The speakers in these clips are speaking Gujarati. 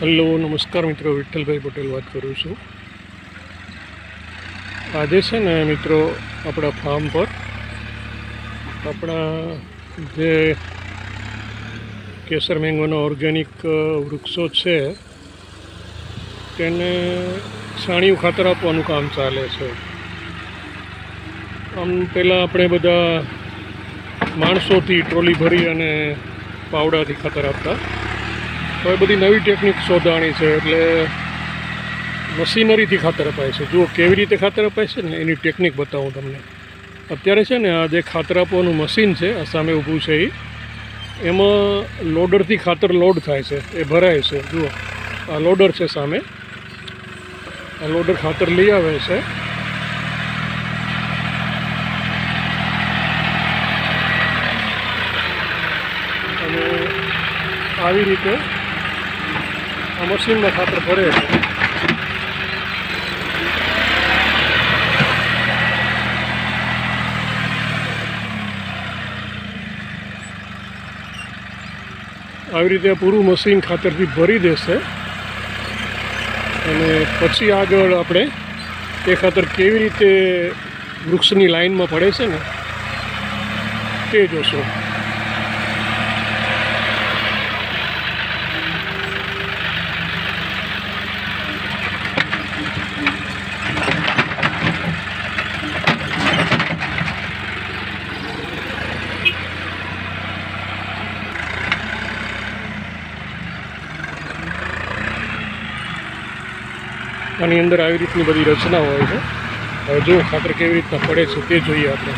હેલો, નમસ્કાર મિત્રો. વિઠ્ઠલભાઈ પટેલ વાત કરું છું. આજે છે ને મિત્રો આપણા ફાર્મ પર. આપણા જે કેસર મેંગોના ઓર્ગેનિક વૃક્ષો છે, તેને છાણિયું ખાતર આપવાનું કામ ચાલે છે. આમ પહેલાં આપણે બધા માણસોથી ટ્રોલી ભરી અને પાવડાથી ખાતર આપતા. હવે બધી નવી ટેકનિક શોધાણી છે એટલે મશીનરીથી ખાતર અપાય છે. જુઓ કેવી રીતે ખાતર અપાય છે ને એની ટેકનિક બતાવું તમને. અત્યારે છે ને આ જે ખાતર આપવાનું મશીન છે, આ સામે ઊભું છે એ, એમાં લોડરથી ખાતર લોડ થાય છે, એ ભરાય છે. જુઓ, આ લોડર છે સામે. આ લોડર ખાતર લઈ આવે છે. અને આવી રીતે આ મશીનમાં ખાતર ભરે આવી રીતે પૂરું મશીન ખાતરથી ભરી દેશે. અને પછી આગળ આપણે એ ખાતર કેવી રીતે વૃક્ષની લાઈનમાં પડે છે ને, તે જોશું. આની અંદર આવી રીતની બધી રચના હોય છે. હવે જો ખાતર કેવી રીતના પડે છે તે જોઈએ આપણે.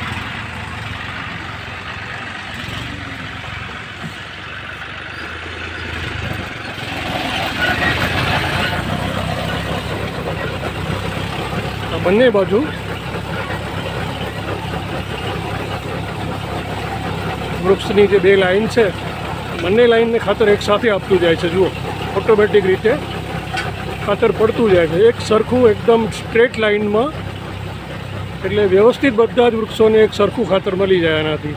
બંને બાજુ વૃક્ષની જે બે લાઈન છે, બંને લાઈનને ખાતર એકસાથે આપતું જાય છે. જુઓ, ઓટોમેટિક રીતે ખાતર પડતું જાય છે. એક સરખું એકદમ સ્ટ્રેટ લાઇનમાં એટલે વ્યવસ્થિત બધા જ વૃક્ષોને એક સરખું ખાતર મળી જાય એનાથી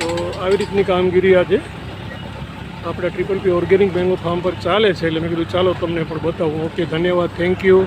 તો આવી રીતની કામગીરી આજે આપણે ટ્રિપલ પી ઓર્ગેનિક બેંગો ફાર્મ પર ચાલે છે. એટલે મેં કીધું, ચાલો તમને પણ બતાવું. ઓકે ધન્યવાદ. Thank you